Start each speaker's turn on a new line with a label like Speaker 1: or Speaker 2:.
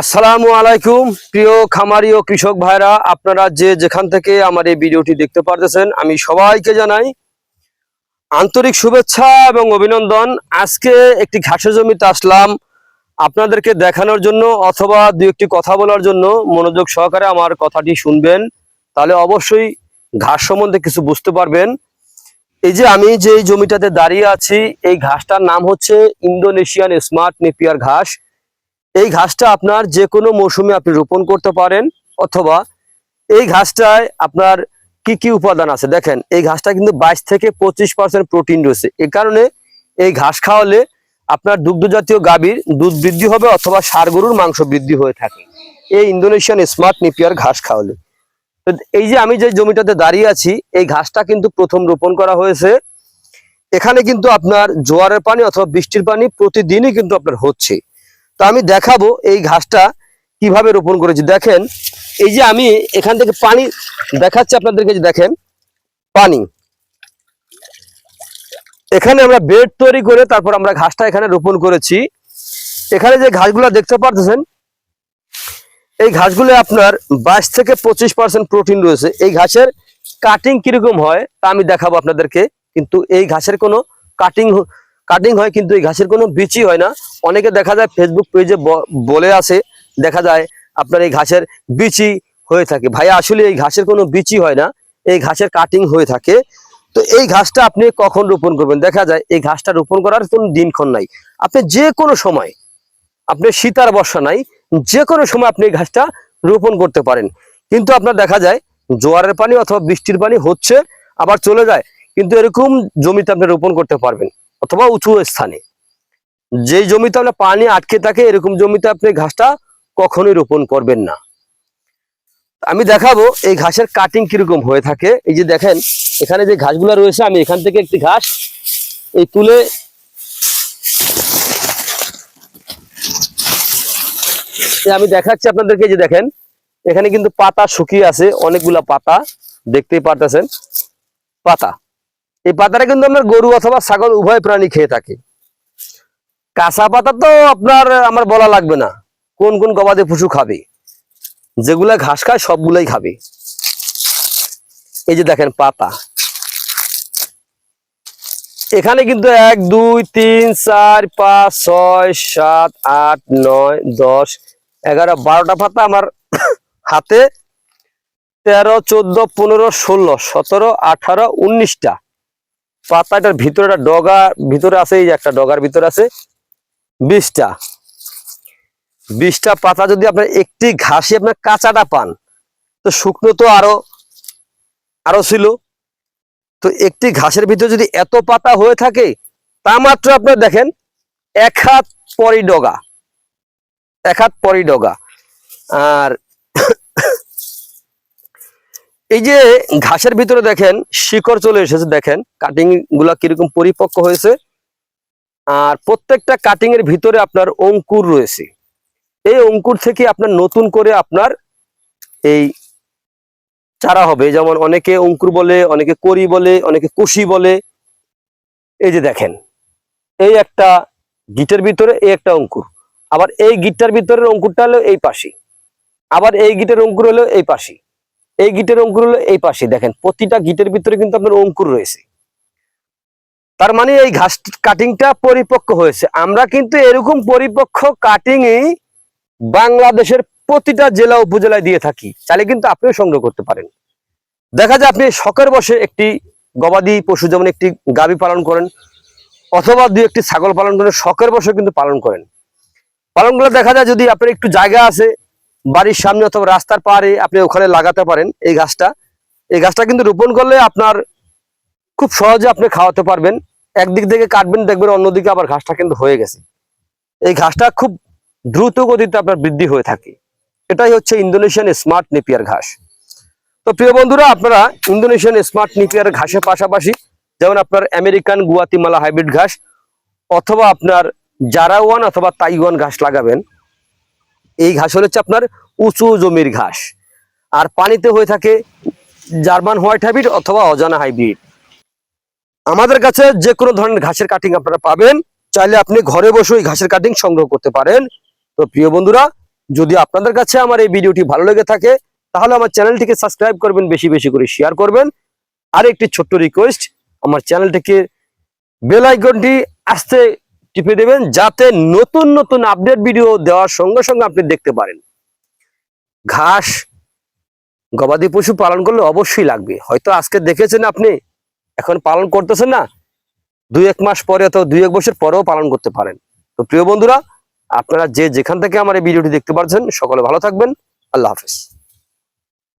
Speaker 1: আসসালামু আলাইকুম প্রিয় খামারি ও কৃষক ভাইরা আপনারা যে যেখান থেকে আমার এই ভিডিওটি দেখতে পারতেছেন আমি সবাইকে জানাই আন্তরিক শুভেচ্ছা এবং অভিনন্দন আজকে একটি ঘাসের জমিতে আসলাম আপনাদেরকে দেখানোর জন্য অথবা দু একটি কথা বলার জন্য মনোযোগ সহকারে আমার কথাটি শুনবেন তাহলে অবশ্যই ঘাস সম্বন্ধে কিছু বুঝতে পারবেন এই যে আমি যে জমিটাতে দাঁড়িয়ে আছি এই ঘাসটার নাম হচ্ছে ইন্দোনেশিয়ান স্মার্ট নেপিয়ার ঘাস এই ঘাসটা আপনার যে কোনো মৌসুমে আপনি রোপণ করতে পারেন অথবা এই ঘাসটায় আপনার কি কি উপাদান আছে দেখেন এই ঘাসটা কিন্তু বাইশ থেকে পঁচিশ পার্সেন্ট প্রোটিন রয়েছে এ কারণে এই ঘাস খাওয়ালে আপনার দুগ্ধজাতীয় গাভীর দুধ বৃদ্ধি হবে অথবা সার গরুর মাংস বৃদ্ধি হয়ে থাকে এই ইন্দোনেশিয়ান স্মার্ট নিপিয়ার ঘাস খাওয়ালে এই যে আমি যে জমিটাতে দাঁড়িয়ে আছি এই ঘাসটা কিন্তু প্রথম রোপণ করা হয়েছে এখানে কিন্তু আপনার জোয়ারের পানি অথবা বৃষ্টির পানি প্রতিদিনই কিন্তু আপনার হচ্ছে তো আমি দেখাবো এই ঘাসটা কিভাবে রোপণ করেছি দেখেন এই যে আমি এখান থেকে পানি দেখাচ্ছি আপনাদেরকে যে দেখেন পানি এখানে আমরা বেড তৈরি করে তারপর আমরা ঘাসটা এখানে রোপণ করেছি এখানে যে ঘাসগুলো দেখতে পারতেছেন এই ঘাসগুলো আপনার বাইশ থেকে পঁচিশ পার্সেন্ট প্রোটিন রয়েছে এই ঘাসের কাটিং কিরকম হয় তা আমি দেখাবো আপনাদেরকে কিন্তু এই ঘাসের কোনো কাটিং কাটিং হয় কিন্তু এই ঘাসের কোনো বিচি হয় না অনেকে দেখা যায় ফেসবুক পেজে বলে আসে দেখা যায় আপনার এই ঘাসের বিচি হয়ে থাকে ভাইয়া আসলে এই ঘাসের কোনো বিচি হয় না এই ঘাসের কাটিং হয়ে থাকে তো এই ঘাসটা আপনি কখন রোপণ করবেন দেখা যায় এই ঘাসটা রোপণ করার কোনো দিনক্ষণ নাই আপনি যে কোনো সময় আপনি শীতার বর্ষা নাই যে কোনো সময় আপনি এই ঘাসটা রোপণ করতে পারেন কিন্তু আপনার দেখা যায় জোয়ারের পানি অথবা বৃষ্টির পানি হচ্ছে আবার চলে যায় কিন্তু এরকম জমিতে আপনি রোপণ করতে পারবেন অথবা উঁচু স্থানে যে জমিতে আপনার পানি আটকে থাকে এরকম জমিতে আপনি ঘাসটা কখনোই রোপণ করবেন না আমি দেখাবো এই ঘাসের কাটিং কিরকম হয়ে থাকে এই যে দেখেন এখানে যে ঘাসগুলো রয়েছে আমি এখান থেকে একটি ঘাস এই তুলে আমি দেখাচ্ছি আপনাদেরকে যে দেখেন এখানে কিন্তু পাতা শুকিয়ে আছে অনেকগুলা পাতা দেখতেই পারতেছেন পাতা এই পাতাটা কিন্তু আমার গরু অথবা ছাগল উভয় প্রাণী খেয়ে থাকে কাঁচা পাতা তো আপনার আমার বলা লাগবে না কোন কোন গবাদি পশু খাবে যেগুলা ঘাস খায় সবগুলাই খাবে এই যে দেখেন পাতা এখানে কিন্তু এক দুই তিন চার পাঁচ ছয় সাত আট নয় দশ এগারো বারোটা পাতা আমার হাতে তেরো চোদ্দ পনেরো ষোলো সতেরো আঠারো উনিশটা পাতাটার ভিতরে একটা ডগা ভিতরে আছে এই যে একটা ডগার ভিতরে আছে বিশটা বিশটা পাতা যদি আপনার একটি ঘাসে আপনার কাঁচাটা পান তো শুকনো তো আরো আরো ছিল তো একটি ঘাসের ভিতরে যদি এত পাতা হয়ে থাকে তা মাত্র আপনার দেখেন এক হাত পরি ডগা এক হাত পরি ডগা আর এই যে ঘাসের ভিতরে দেখেন শিকড় চলে এসেছে দেখেন কাটিং গুলা কিরকম পরিপক্ক হয়েছে আর প্রত্যেকটা কাটিং এর ভিতরে আপনার অঙ্কুর রয়েছে এই অঙ্কুর থেকে আপনার নতুন করে আপনার এই চারা হবে যেমন অনেকে অঙ্কুর বলে অনেকে করি বলে অনেকে কুশি বলে এই যে দেখেন এই একটা গিটের ভিতরে এই একটা অঙ্কুর আবার এই গিটটার ভিতরের অঙ্কুরটা হলো এই পাশে আবার এই গিটের অঙ্কুর হলো এই পাশে এই গিটের অঙ্কুর হলো এই পাশে দেখেন প্রতিটা গিটের ভিতরে কিন্তু আপনার অঙ্কুর রয়েছে তার মানে এই ঘাস কাটিংটা পরিপক্ক হয়েছে আমরা কিন্তু এরকম পরিপক্ক কাটিংই বাংলাদেশের প্রতিটা জেলা উপজেলায় দিয়ে থাকি চাইলে কিন্তু আপনিও সংগ্রহ করতে পারেন দেখা যায় আপনি শখের বসে একটি গবাদি পশু যেমন একটি গাবি পালন করেন অথবা দু একটি ছাগল পালন করেন শখের বসে কিন্তু পালন করেন পালন করে দেখা যায় যদি আপনার একটু জায়গা আছে বাড়ির সামনে অথবা রাস্তার পাড়ে আপনি ওখানে লাগাতে পারেন এই গাছটা এই গাছটা কিন্তু রোপণ করলে আপনার খুব সহজে আপনি খাওয়াতে পারবেন একদিক থেকে কাটবেন দেখবেন অন্যদিকে আবার ঘাসটা কিন্তু হয়ে গেছে এই ঘাসটা খুব দ্রুত গতিতে আপনার বৃদ্ধি হয়ে থাকে এটাই হচ্ছে ইন্দোনেশিয়ান স্মার্ট নেপিয়ার ঘাস তো প্রিয় বন্ধুরা আপনারা ইন্দোনেশিয়ান স্মার্ট নেপিয়ার ঘাসের পাশাপাশি যেমন আপনার আমেরিকান গুয়াতিমালা হাইব্রিড ঘাস অথবা আপনার জারাওয়ান অথবা তাইওয়ান ঘাস লাগাবেন এই ঘাস হচ্ছে আপনার উঁচু জমির ঘাস আর পানিতে হয়ে থাকে জার্মান হোয়াইট হাইব্রিড অথবা অজানা হাইব্রিড আমাদের কাছে যে কোনো ধরনের ঘাসের কাটিং আপনারা পাবেন চাইলে আপনি ঘরে বসে ওই ঘাসের কাটিং সংগ্রহ করতে পারেন তো প্রিয় বন্ধুরা যদি আপনাদের কাছে আমার এই ভিডিওটি ভালো লেগে থাকে তাহলে আমার চ্যানেলটিকে সাবস্ক্রাইব করবেন বেশি বেশি করে শেয়ার করবেন আর একটি ছোট্ট রিকোয়েস্ট আমার চ্যানেলটিকে বেল আইকনটি আসতে টিপে দেবেন যাতে নতুন নতুন আপডেট ভিডিও দেওয়ার সঙ্গে সঙ্গে আপনি দেখতে পারেন ঘাস গবাদি পশু পালন করলে অবশ্যই লাগবে হয়তো আজকে দেখেছেন আপনি এখন পালন করতেছেন না দুই এক মাস পরে অথবা দুই এক বছর পরেও পালন করতে পারেন তো প্রিয় বন্ধুরা আপনারা যে যেখান থেকে আমার এই ভিডিওটি দেখতে পাচ্ছেন সকলে ভালো থাকবেন আল্লাহ হাফিজ